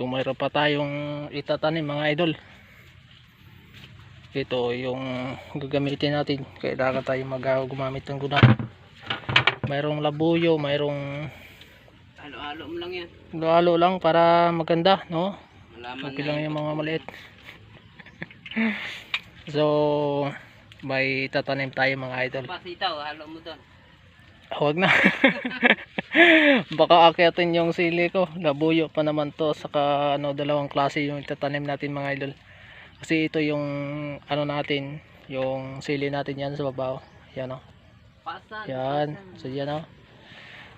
So mayroon pa tayong itatanim mga idol. Ito yung gagamitin natin. Kailangan tayo mag gumamit ng guna. Mayroong labuyo, mayroong Halo-halo lang yan. lalo lang para maganda, no? Malaman Okay lang yun. yung mga maliit. so, may tatanim tayo mga idol. Pasitaw, halo mo doon. Huwag na. Baka akyatin yung sili ko. Labuyo pa naman to. Saka ano, dalawang klase yung itatanim natin mga idol. Kasi ito yung ano natin. Yung sili natin yan sa babaw. Yan o. Pasan. Yan. So yan o.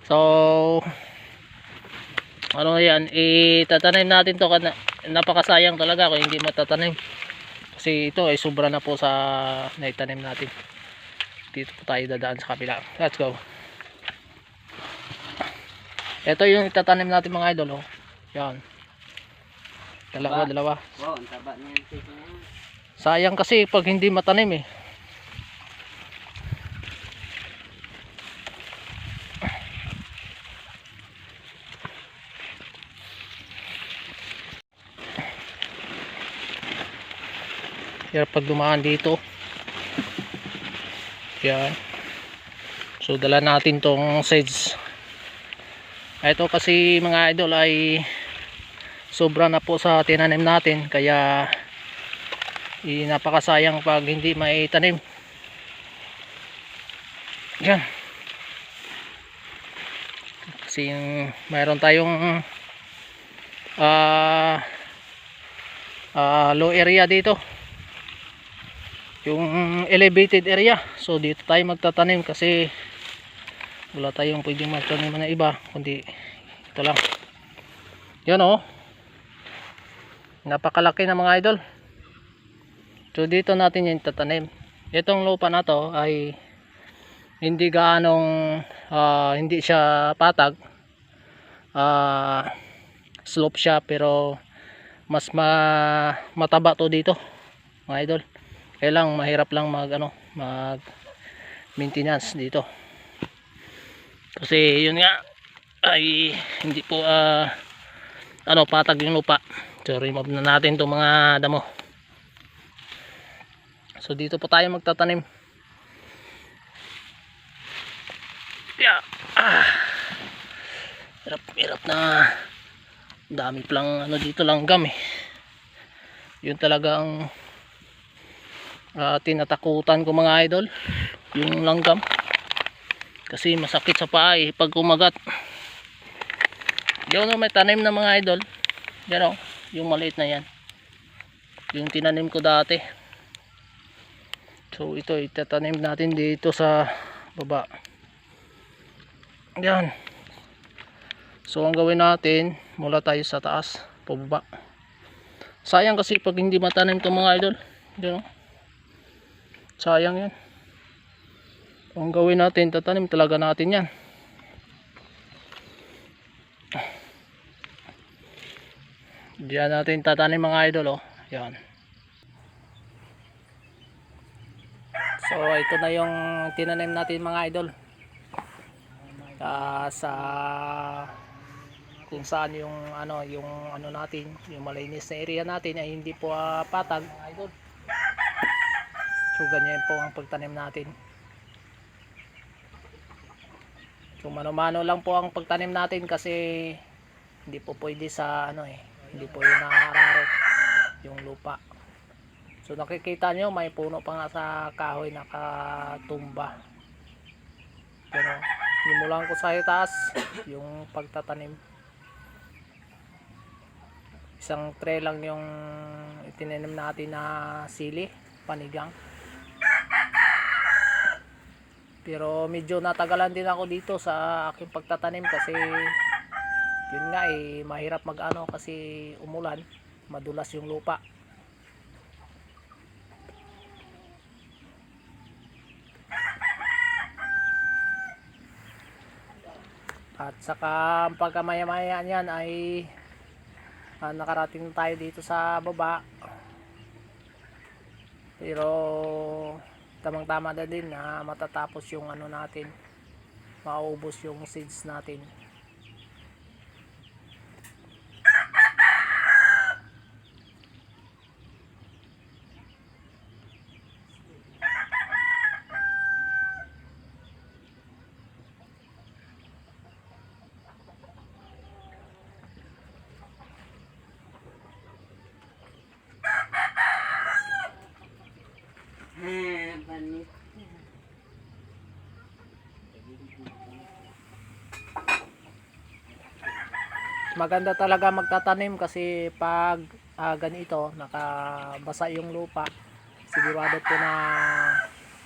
So, ano yan. Itatanim natin to. Napakasayang talaga kung hindi matatanim. Kasi ito ay sobra na po sa naitanim natin. Dito po tayo dadaan sa kabila. Let's go. Ito yung itatanim natin mga idol. Oh. Yan. Dalawa, Ba? dalawa. Wow, ang taba niyan. Sayang kasi pag hindi matanim eh. Hirap pag dumaan dito. Yan. So dala natin tong seeds. Ito kasi mga idol ay sobra na po sa tinanim natin kaya eh, napakasayang pag hindi maitanim. Yan. Kasi yung mayroon tayong ah ah, low area dito. Yung elevated area. So dito tayo magtatanim kasi wala tayong pwedeng magtanim na iba kundi ito lang yan oh napakalaki na mga idol So dito natin yung tatanim. Itong lupa na to ay hindi gaanong ah, hindi siya patag. Ah, slope siya pero mas ma mataba to dito mga idol. Kailang mahirap lang mag ano, mag maintenance dito. Kasi yun nga ay hindi po ah, ano patag yung lupa. So remove na natin itong mga damo. So dito po tayo magtatanim. Yeah. Ah. Hirap, hirap na dami palang ano dito langgam eh. Yun talagang ah, tinatakutan ko mga idol. Yung langgam. Kasi masakit sa paa eh pag kumagat. Yun o may tanim na mga idol. Yan o. Yung maliit na yan. Yung tinanim ko dati. So ito itatanim natin dito sa baba. Yan. So ang gawin natin, mula tayo sa taas, pababa. Sayang kasi pag hindi matanim itong mga idol. Yan oh. Sayang yan. Ang gawin natin, tatanim talaga natin yan. Diyan natin tatanim mga idol oh. Yan. So ito na yung tinanim natin mga idol. Ah, sa kung saan yung ano yung ano natin, yung malinis na area natin ay hindi po ah, patag mga idol. So ganyan po ang pagtanim natin. So mano-mano lang po ang pagtanim natin kasi hindi po pwede sa ano eh, hindi po yung nakaararo yung lupa. So nakikita nyo may puno pa nga sa kahoy nakatumba. Pero simulan ko sa taas yung pagtatanim. Isang tray lang yung itinanim natin na sili, panigang. Pero medyo natagalan din ako dito sa aking pagtatanim kasi yun nga eh mahirap mag ano kasi umulan, madulas yung lupa. At saka pagka maya maya niyan ay ah, nakarating na tayo dito sa baba. Pero tamang tama na din na matatapos yung ano natin. Maubos yung seeds natin. Maganda talaga magtatanim kasi pag ah, ganito nakabasa yung lupa sigurado po na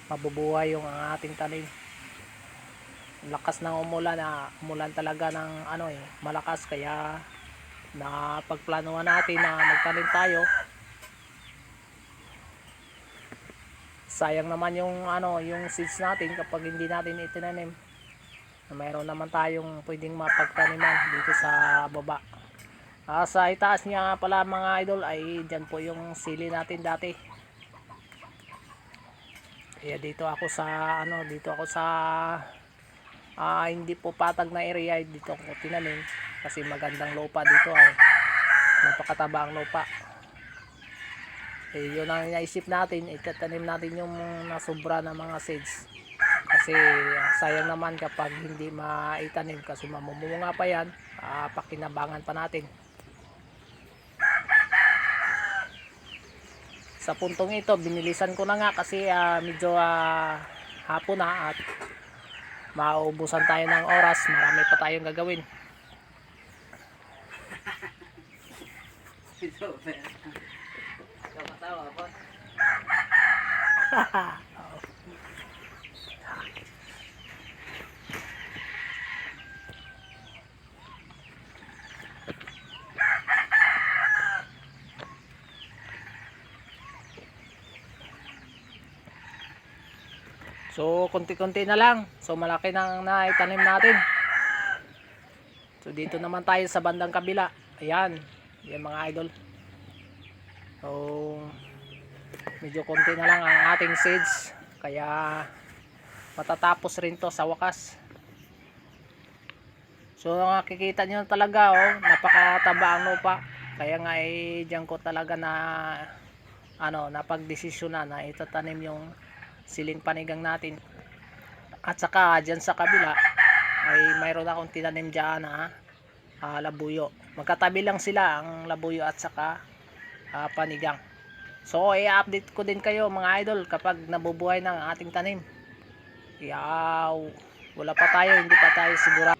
mabubuhay yung ating tanim. Lakas ng umulan na umulan talaga ng ano eh malakas. Kaya na pagplanuhan natin na magtanim tayo. Sayang naman yung ano yung seeds natin kapag hindi natin itinanim. na mayroon naman tayong pwedeng mapagtaniman dito sa baba. Ah, sa itaas niya pala mga idol ay dyan po yung sili natin dati. Kaya dito ako sa ano dito ako sa ah, hindi po patag na area dito ako tinanim. Kasi magandang lupa dito ay napakataba ang lupa. Eh, yun ang naisip natin itatanim natin yung nasobra na mga seeds kasi ah, sayang naman kapag hindi maitanim kasi mamumunga pa yan. Ah, pakinabangan pa natin. Sa puntong ito binilisan ko na nga kasi ah, medyo ah, hapon na at maubusan tayo ng oras. Marami pa tayong gagawin. Super. Kapatawa So, konti-konti na lang. So, malaki nang naitanim natin. So, dito naman tayo sa bandang kabila. Ayan. Yan mga idol. So, medyo konti na lang ang ating seeds. Kaya, matatapos rin to sa wakas. So, nakikita nyo talaga, oh, napakataba ang lupa. Kaya nga, eh, diyan ko talaga na, ano, napagdesisyon na na itatanim yung siling panigang natin. At saka dyan sa kabila ay mayroon akong tinanim dyan na ah, labuyo. Magkatabi lang sila ang labuyo at saka ah, panigang. So i-update ko din kayo mga idol kapag nabubuhay ng ating tanim. Kaya wala pa tayo hindi pa tayo sigurado.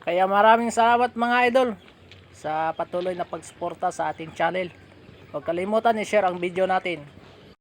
Kaya maraming salamat mga idol sa patuloy na pagsuporta sa ating channel. Huwag kalimutan i-share ang video natin